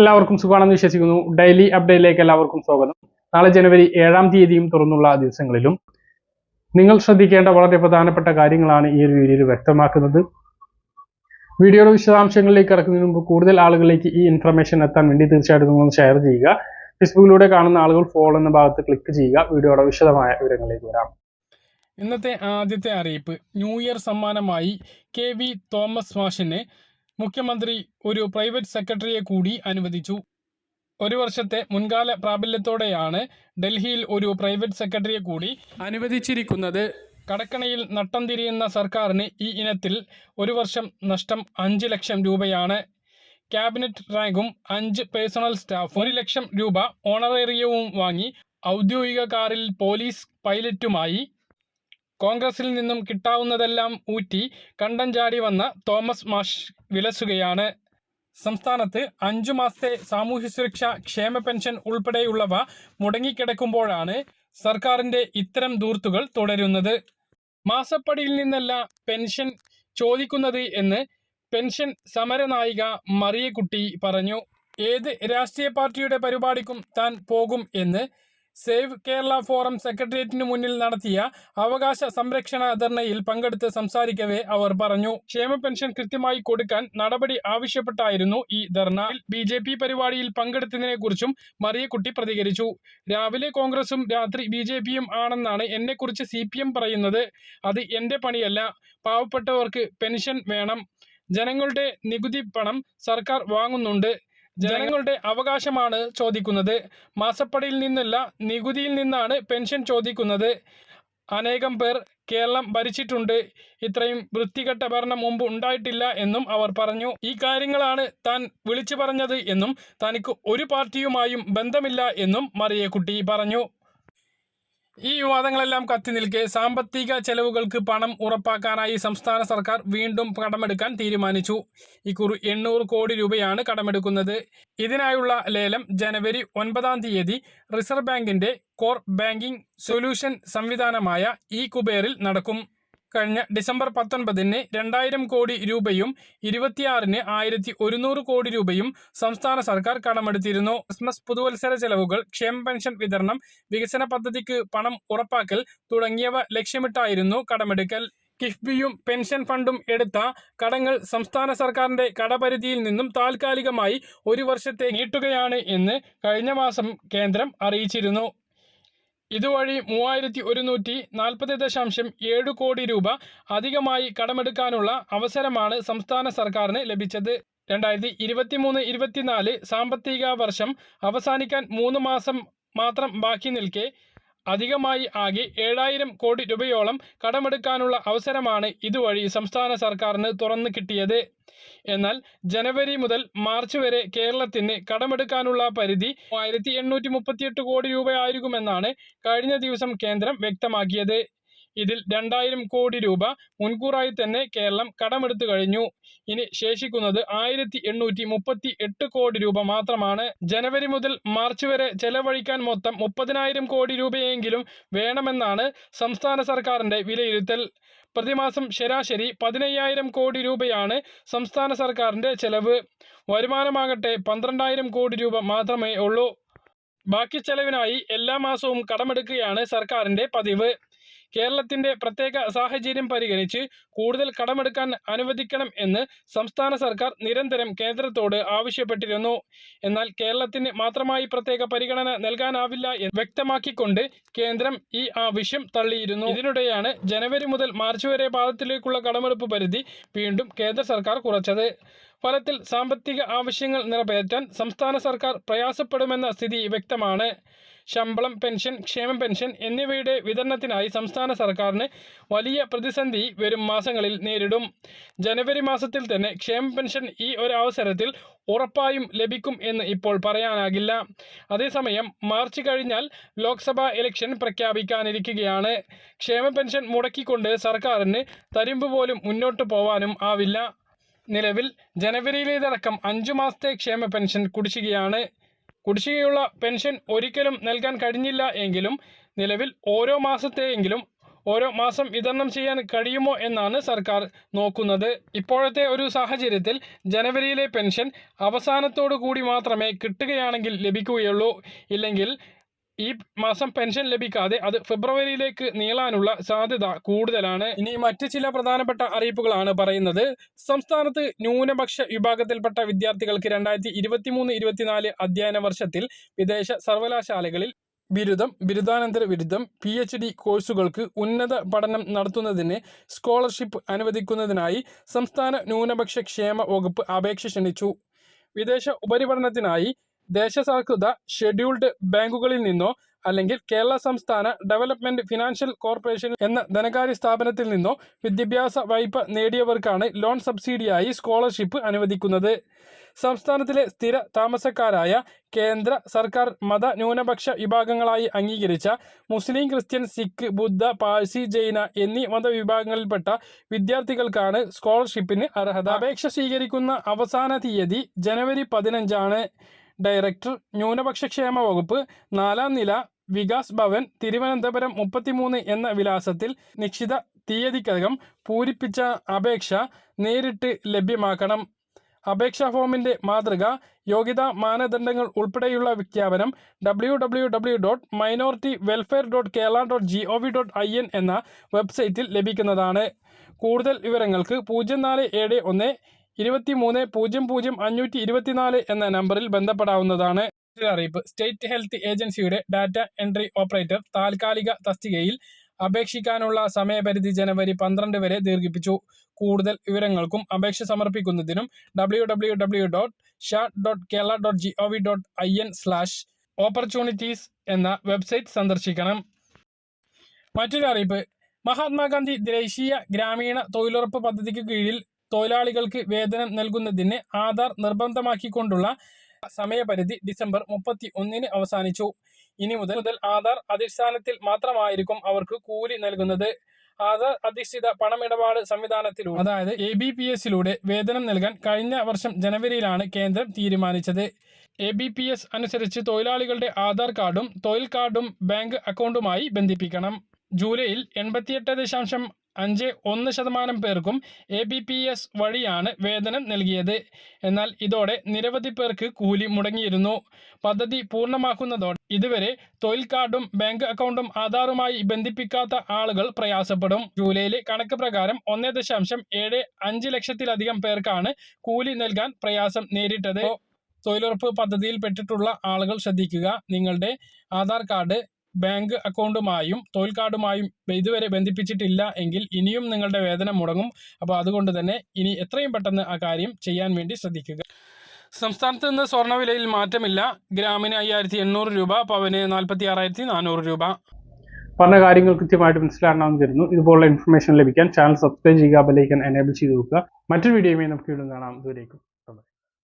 എല്ലാവർക്കും സുഖമാണെന്ന് വിശ്വസിക്കുന്നു. ഡെയിലി അപ്ഡേറ്റിലേക്ക് എല്ലാവർക്കും സ്വാഗതം. നാളെ ജനുവരി ഏഴാം തീയതിയും തുറന്നുള്ള ദിവസങ്ങളിലും നിങ്ങൾ ശ്രദ്ധിക്കേണ്ട വളരെ പ്രധാനപ്പെട്ട കാര്യങ്ങളാണ് ഈ ഒരു വീഡിയോയിൽ വ്യക്തമാക്കുന്നത്. വീഡിയോയുടെ വിശദാംശങ്ങളിലേക്ക് ഇറക്കുന്നതിന് മുമ്പ് കൂടുതൽ ആളുകളിലേക്ക് ഈ ഇൻഫർമേഷൻ എത്താൻ വേണ്ടി തീർച്ചയായിട്ടും നിങ്ങൾ ഷെയർ ചെയ്യുക. ഫേസ്ബുക്കിലൂടെ കാണുന്ന ആളുകൾ ഫോളോ എന്ന ഭാഗത്ത് ക്ലിക്ക് ചെയ്യുക. വീഡിയോയുടെ വിശദമായ വിവരങ്ങളിലേക്ക് വരാം. ഇന്നത്തെ ആദ്യത്തെ അറിയിപ്പ്. ന്യൂ ഇയർ സമ്മാനമായി കെ വി തോമസ് മാഷിന് മുഖ്യമന്ത്രി ഒരു പ്രൈവറ്റ് സെക്രട്ടറിയെ കൂടി അനുവദിച്ചു. ഒരു വർഷത്തെ മുൻകാല പ്രാബല്യത്തോടെയാണ് ഡൽഹിയിൽ ഒരു പ്രൈവറ്റ് സെക്രട്ടറിയെ കൂടി അനുവദിച്ചിരിക്കുന്നത്. കടക്കണയിൽ നട്ടം തിരിയുന്ന സർക്കാരിന് ഈ ഇനത്തിൽ ഒരു വർഷം നഷ്ടം അഞ്ച് ലക്ഷം രൂപയാണ്. ക്യാബിനറ്റ് റാങ്കും അഞ്ച് പേഴ്സണൽ സ്റ്റാഫ് ഒരു ലക്ഷം രൂപ ഓണറേറിയവും വാങ്ങി ഔദ്യോഗിക കാറിൽ പോലീസ് പൈലറ്റുമായി കോൺഗ്രസിൽ നിന്നും കിട്ടാവുന്നതെല്ലാം ഊറ്റി കണ്ടം ചാടി വന്ന തോമസ് മാഷ് വിലസുകയാണ്. സംസ്ഥാനത്ത് അഞ്ചു മാസത്തെ സാമൂഹ്യ സുരക്ഷ ക്ഷേമ പെൻഷൻ ഉൾപ്പെടെയുള്ളവ മുടങ്ങിക്കിടക്കുമ്പോഴാണ് സർക്കാരിന്റെ ഇത്തരം ദൂർത്തുകൾ തുടരുന്നത്. മാസപ്പടിയിൽ നിന്നല്ല പെൻഷൻ ചോദിക്കുന്നത് എന്ന് പെൻഷൻ സമരനായിക മറിയക്കുട്ടി പറഞ്ഞു. ഏത് രാഷ്ട്രീയ പാർട്ടിയുടെ പരിപാടിക്കും താൻ പോകും എന്ന് സേവ് കേരള ഫോറം സെക്രട്ടേറിയറ്റിന് മുന്നിൽ നടത്തിയ അവകാശ സംരക്ഷണ ധർണയിൽ പങ്കെടുത്ത് സംസാരിക്കവേ അവർ പറഞ്ഞു. ക്ഷേമ പെൻഷൻ കൃത്യമായി കൊടുക്കാൻ നടപടി ആവശ്യപ്പെട്ടായിരുന്നു ഈ ധർണ. ബി ജെ പി പരിപാടിയിൽ പങ്കെടുത്തതിനെ കുറിച്ചും മറിയക്കുട്ടി പ്രതികരിച്ചു. രാവിലെ കോൺഗ്രസും രാത്രി ബി ജെ പിയും ആണെന്നാണ് എന്നെക്കുറിച്ച് സി പി എം പറയുന്നത്. അത് എന്റെ പണിയല്ല. പാവപ്പെട്ടവർക്ക് പെൻഷൻ വേണം. ജനങ്ങളുടെ നികുതി പണം സർക്കാർ വാങ്ങുന്നുണ്ട്. ജനങ്ങളുടെ അവകാശമാണ് ചോദിക്കുന്നത്. മാസപ്പടിയിൽ നിന്നല്ല നികുതിയിൽ നിന്നാണ് പെൻഷൻ ചോദിക്കുന്നത്. അനേകം പേർ കേരളം ഭരിച്ചിട്ടുണ്ട്. ഇത്രയും വൃത്തികെട്ട ഭരണം മുമ്പ് ഉണ്ടായിട്ടില്ല എന്നും അവർ പറഞ്ഞു. ഈ കാര്യങ്ങളാണ് താൻ വിളിച്ചു പറഞ്ഞത് എന്നും തനിക്ക് ഒരു പാർട്ടിയുമായും ബന്ധമില്ല എന്നും മറിയക്കുട്ടി പറഞ്ഞു. ഈ വിവാദങ്ങളെല്ലാം കത്തി നിൽക്കെ സാമ്പത്തിക ചെലവുകൾക്ക് പണം ഉറപ്പാക്കാനായി സംസ്ഥാന സർക്കാർ വീണ്ടും കടമെടുക്കാൻ തീരുമാനിച്ചു. ഇക്കുറി എണ്ണൂറ് കോടി രൂപയാണ് കടമെടുക്കുന്നത്. ഇതിനായുള്ള ലേലം ജനുവരി ഒൻപതാം തീയതി റിസർവ് ബാങ്കിന്റെ കോർ ബാങ്കിംഗ് സൊല്യൂഷൻ സംവിധാനമായ ഇ കുബേറിൽ നടക്കും. കഴിഞ്ഞ ഡിസംബർ പത്തൊൻപതിന് രണ്ടായിരം കോടി രൂപയും ഇരുപത്തിയാറിന് ആയിരത്തി ഒരുന്നൂറ് കോടി രൂപയും സംസ്ഥാന സർക്കാർ കടമെടുത്തിരുന്നു. ക്രിസ്മസ് പുതുവത്സര ചെലവുകൾ ക്ഷേമ പെൻഷൻ വിതരണം വികസന പദ്ധതിക്ക് പണം ഉറപ്പാക്കൽ തുടങ്ങിയവ ലക്ഷ്യമിട്ടായിരുന്നു കടമെടുക്കൽ. കിഫ്ബിയും പെൻഷൻ ഫണ്ടും എടുത്ത കടങ്ങൾ സംസ്ഥാന സർക്കാരിന്റെ കടപരിധിയിൽ നിന്നും താൽക്കാലികമായി ഒരു വർഷത്തെ നീട്ടുകയാണ് എന്ന് കഴിഞ്ഞ മാസം കേന്ദ്രം അറിയിച്ചിരുന്നു. ഇതുവഴി മൂവായിരത്തി ഒരുന്നൂറ്റി നാൽപ്പത് ദശാംശം ഏഴ് കോടി രൂപ അധികമായി കടമെടുക്കാനുള്ള അവസരമാണ് സംസ്ഥാന സർക്കാരിന് ലഭിച്ചത്. രണ്ടായിരത്തി ഇരുപത്തിമൂന്ന് ഇരുപത്തിനാല് സാമ്പത്തിക വർഷം അവസാനിക്കാൻ മൂന്ന് മാസം മാത്രം ബാക്കി നിൽക്കെ അധികമായി ആകെ ഏഴായിരം കോടി രൂപയോളം കടമെടുക്കാനുള്ള അവസരമാണ് ഇതുവഴി സംസ്ഥാന സർക്കാരിന് തുറന്നു കിട്ടിയത്. എന്നാൽ ജനുവരി മുതൽ മാർച്ച് വരെ കേരളത്തിന് കടമെടുക്കാനുള്ള പരിധി ആയിരത്തി കോടി രൂപയായിരിക്കുമെന്നാണ് കഴിഞ്ഞ ദിവസം കേന്ദ്രം വ്യക്തമാക്കിയത്. ഇതിൽ രണ്ടായിരം കോടി രൂപ മുൻകൂറായി തന്നെ കേരളം കടമെടുത്തു കഴിഞ്ഞു. ഇനി ശേഷിക്കുന്നത് ആയിരത്തി എണ്ണൂറ്റി മുപ്പത്തി എട്ട് കോടി രൂപ മാത്രമാണ്. ജനുവരി മുതൽ മാർച്ച് വരെ ചെലവഴിക്കാൻ മൊത്തം മുപ്പതിനായിരം കോടി രൂപയെങ്കിലും വേണമെന്നാണ് സംസ്ഥാന സർക്കാരിന്റെ വിലയിരുത്തൽ. പ്രതിമാസം ശരാശരി പതിനയ്യായിരം കോടി രൂപയാണ് സംസ്ഥാന സർക്കാരിന്റെ ചെലവ്. വരുമാനമാകട്ടെ പന്ത്രണ്ടായിരം കോടി രൂപ മാത്രമേ ഉള്ളൂ. ബാക്കി ചെലവിനായി എല്ലാ മാസവും കടമെടുക്കുകയാണ് സർക്കാരിന്റെ പതിവ്. കേരളത്തിന്റെ പ്രത്യേക സാഹചര്യം പരിഗണിച്ച് കൂടുതൽ കടമെടുക്കാൻ അനുവദിക്കണം എന്ന് സംസ്ഥാന സർക്കാർ നിരന്തരം കേന്ദ്രത്തോട് ആവശ്യപ്പെട്ടിരുന്നു. എന്നാൽ കേരളത്തിന് മാത്രമായി പ്രത്യേക പരിഗണന നൽകാനാവില്ല എന്ന് വ്യക്തമാക്കിക്കൊണ്ട് കേന്ദ്രം ഈ ആവശ്യം തള്ളിയിരുന്നു. ഇതിനിടെയാണ് ജനുവരി മുതൽ മാർച്ച് വരെ പാദത്തിലേക്കുള്ള കടമെടുപ്പ് പരിധി വീണ്ടും കേന്ദ്ര സർക്കാർ കുറച്ചത്. ഫലത്തിൽ സാമ്പത്തിക ആവശ്യങ്ങൾ നിറവേറ്റാൻ സംസ്ഥാന സർക്കാർ പ്രയാസപ്പെടുമെന്ന സ്ഥിതി വ്യക്തമാണ്. ശമ്പളം പെൻഷൻ ക്ഷേമ പെൻഷൻ എന്നിവയുടെ വിതരണത്തിനായി സംസ്ഥാന സർക്കാരിന് വലിയ പ്രതിസന്ധി വരും മാസങ്ങളിൽ നേരിടും. ജനുവരി മാസത്തിൽ തന്നെ ക്ഷേമ പെൻഷൻ ഈ ഒരു അവസരത്തിൽ ഉറപ്പായും ലഭിക്കും എന്ന് ഇപ്പോൾ പറയാനാകില്ല. അതേസമയം മാർച്ച് കഴിഞ്ഞാൽ ലോക്സഭാ ഇലക്ഷൻ പ്രഖ്യാപിക്കാനിരിക്കുകയാണ്. ക്ഷേമ പെൻഷൻ മുടക്കിക്കൊണ്ട് സർക്കാരിന് തരിമ്പ് പോലും മുന്നോട്ട് പോവാനും ആവില്ല. നിലവിൽ ജനുവരിയിലേതടക്കം അഞ്ചു മാസത്തെ ക്ഷേമ പെൻഷൻ കുടിശ്ശികയാണ്. കുടിശ്ശികയുള്ള പെൻഷൻ ഒരിക്കലും നൽകാൻ കഴിഞ്ഞില്ല എങ്കിലും നിലവിൽ ഓരോ മാസത്തെയെങ്കിലും ഓരോ മാസം വിതരണം ചെയ്യാൻ കഴിയുമോ എന്നാണ് സർക്കാർ നോക്കുന്നത്. ഇപ്പോഴത്തെ ഒരു സാഹചര്യത്തിൽ ജനുവരിയിലെ പെൻഷൻ അവസാനത്തോടു കൂടി മാത്രമേ കിട്ടുകയാണെങ്കിൽ ലഭിക്കുകയുള്ളൂ. ഇല്ലെങ്കിൽ ഈ മാസം പെൻഷൻ ലഭിക്കാതെ അത് ഫെബ്രുവരിയിലേക്ക് നീളാനുള്ള സാധ്യത കൂടുതലാണ്. ഇനി മറ്റ് ചില പ്രധാനപ്പെട്ട അറിയിപ്പുകളാണ് പറയുന്നത്. സംസ്ഥാനത്ത് ന്യൂനപക്ഷ വിഭാഗത്തിൽപ്പെട്ട വിദ്യാർത്ഥികൾക്ക് രണ്ടായിരത്തി ഇരുപത്തിമൂന്ന് ഇരുപത്തിനാല് അധ്യയന വർഷത്തിൽ വിദേശ സർവകലാശാലകളിൽ ബിരുദം ബിരുദാനന്തര ബിരുദം പി എച്ച് ഡി കോഴ്സുകൾക്ക് ഉന്നത പഠനം നടത്തുന്നതിന് സ്കോളർഷിപ്പ് അനുവദിക്കുന്നതിനായി സംസ്ഥാന ന്യൂനപക്ഷ ക്ഷേമ വകുപ്പ് അപേക്ഷ ക്ഷണിച്ചു. വിദേശ ഉപരിപഠനത്തിനായി ദേശസാൽകൃത ഷെഡ്യൂൾഡ് ബാങ്കുകളിൽ നിന്നോ അല്ലെങ്കിൽ കേരള സംസ്ഥാന ഡെവലപ്മെന്റ് ഫിനാൻഷ്യൽ കോർപ്പറേഷൻ എന്ന ധനകാര്യ സ്ഥാപനത്തിൽ നിന്നോ വിദ്യാഭ്യാസ വായ്പ നേടിയവർക്കാണ് ലോൺ സബ്സിഡിയായി സ്കോളർഷിപ്പ് അനുവദിക്കുന്നത്. സംസ്ഥാനത്തിലെ സ്ഥിര താമസക്കാരായ കേന്ദ്ര സർക്കാർ മത ന്യൂനപക്ഷ വിഭാഗങ്ങളായി അംഗീകരിച്ച മുസ്ലിം ക്രിസ്ത്യൻ സിഖ് ബുദ്ധ പാഴ്സി ജൈന എന്നീ മതവിഭാഗങ്ങളിൽപ്പെട്ട വിദ്യാർത്ഥികൾക്കാണ് സ്കോളർഷിപ്പിന് അർഹത. അപേക്ഷ സ്വീകരിക്കുന്ന അവസാന തീയതി ജനുവരി പതിനഞ്ചാണ്. ഡയറക്ടർ ന്യൂനപക്ഷ ക്ഷേമ വകുപ്പ് നാലാം നില വികാസ് ഭവൻ തിരുവനന്തപുരം മുപ്പത്തിമൂന്ന് എന്ന വിലാസത്തിൽ നിശ്ചിത തീയതിക്കകം പൂരിപ്പിച്ച അപേക്ഷ നേരിട്ട് ലഭ്യമാക്കണം. അപേക്ഷാ ഫോമിന്റെ മാതൃക യോഗ്യതാ മാനദണ്ഡങ്ങൾ ഉൾപ്പെടെയുള്ള വിജ്ഞാപനം W W W dot minority welfare dot Kerala dot G O V dot I N എന്ന വെബ്സൈറ്റിൽ ലഭിക്കുന്നതാണ്. കൂടുതൽ വിവരങ്ങൾക്ക് പൂജ്യം നാല് ഏഴ് ഒന്ന് ഇരുപത്തി മൂന്ന് പൂജ്യം പൂജ്യം അഞ്ഞൂറ്റി ഇരുപത്തിനാല് എന്ന നമ്പറിൽ ബന്ധപ്പെടാവുന്നതാണ് അറിയിപ്പ്. സ്റ്റേറ്റ് ഹെൽത്ത് ഏജൻസിയുടെ ഡാറ്റ എൻട്രി ഓപ്പറേറ്റർ താൽക്കാലിക തസ്തികയിൽ അപേക്ഷിക്കാനുള്ള സമയപരിധി ജനുവരി പന്ത്രണ്ട് വരെ ദീർഘിപ്പിച്ചു. കൂടുതൽ വിവരങ്ങൾക്കും അപേക്ഷ സമർപ്പിക്കുന്നതിനും W W W dot shut dot Kerala dot G O V dot I N slash opportunities എന്ന വെബ്സൈറ്റ് സന്ദർശിക്കണം. മറ്റൊരു അറിയിപ്പ്. മഹാത്മാഗാന്ധി ദേശീയ ഗ്രാമീണ തൊഴിലുറപ്പ് പദ്ധതിക്ക് കീഴിൽ തൊഴിലാളികൾക്ക് വേതനം നൽകുന്നതിന് ആധാർ നിർബന്ധമാക്കിക്കൊണ്ടുള്ള സമയപരിധി ഡിസംബർ മുപ്പത്തി ഒന്നിന് അവസാനിച്ചു. ഇനി മുതൽ മുതൽ ആധാർ അധിഷ്ഠാനത്തിൽ മാത്രമായിരിക്കും അവർക്ക് കൂലി നൽകുന്നത്. ആധാർ അധിഷ്ഠിത പണമിടപാട് സംവിധാനത്തിലൂടെ അതായത് എ ബി പി എസിലൂടെ വേതനം നൽകാൻ കഴിഞ്ഞ വർഷം ജനുവരിയിലാണ് കേന്ദ്രം തീരുമാനിച്ചത്. എ ബി പി എസ് അനുസരിച്ച് തൊഴിലാളികളുടെ ആധാർ കാർഡും തൊഴിൽ കാർഡും ബാങ്ക് അക്കൗണ്ടുമായി ബന്ധിപ്പിക്കണം. ജൂലൈയിൽ എൺപത്തിയെട്ട് ദശാംശം അഞ്ച് ഒന്ന് ശതമാനം പേർക്കും എ ബി പി എസ് വഴിയാണ് വേതനം നൽകിയത്. എന്നാൽ ഇതോടെ നിരവധി പേർക്ക് കൂലി മുടങ്ങിയിരുന്നു. പദ്ധതി പൂർണമാക്കുന്നതോടെ ഇതുവരെ തൊഴിൽ കാർഡും ബാങ്ക് അക്കൗണ്ടും ആധാറുമായി ബന്ധിപ്പിക്കാത്ത ആളുകൾ പ്രയാസപ്പെടും. ജൂലൈയിലെ കണക്ക് പ്രകാരം ഒന്ന് ദശാംശം ഏഴ് അഞ്ച് ലക്ഷത്തിലധികം പേർക്കാണ് കൂലി നൽകാൻ പ്രയാസം നേരിട്ടത്. തൊഴിലുറപ്പ് പദ്ധതിയിൽ പെട്ടിട്ടുള്ള ആളുകൾ ശ്രദ്ധിക്കുക. നിങ്ങളുടെ ആധാർ കാർഡ് ബാങ്ക് അക്കൗണ്ടുമായും തൊഴിൽ കാർഡുമായും ഇതുവരെ ബന്ധിപ്പിച്ചിട്ടില്ല എങ്കിൽ ഇനിയും നിങ്ങളുടെ വേതനം മുടങ്ങും. അപ്പോൾ അതുകൊണ്ട് തന്നെ ഇനി എത്രയും പെട്ടെന്ന് ആ കാര്യം ചെയ്യാൻ വേണ്ടി ശ്രദ്ധിക്കുക. സംസ്ഥാനത്ത് നിന്ന് സ്വർണവിലയിൽ മാറ്റമില്ല. ഗ്രാമിന് അയ്യായിരത്തി എണ്ണൂറ് രൂപ പവന് നാൽപ്പത്തി ആറായിരത്തി നാനൂറ് രൂപ. പറഞ്ഞ കാര്യങ്ങൾ കൃത്യമായിട്ട് മനസ്സിലാണെന്ന് തരുന്നു ഇതുപോലുള്ള ഇൻഫർമേഷൻ ലഭിക്കാൻ ചാനൽ സബ്സ്ക്രൈബ് ചെയ്യുക ബെലൈക്കൻ എനേബിൾ ചെയ്ത് നോക്കുക മറ്റൊരു വീഡിയോയുമായി നമുക്ക് വീണ്ടും കാണാം. ഇതുവരേക്കും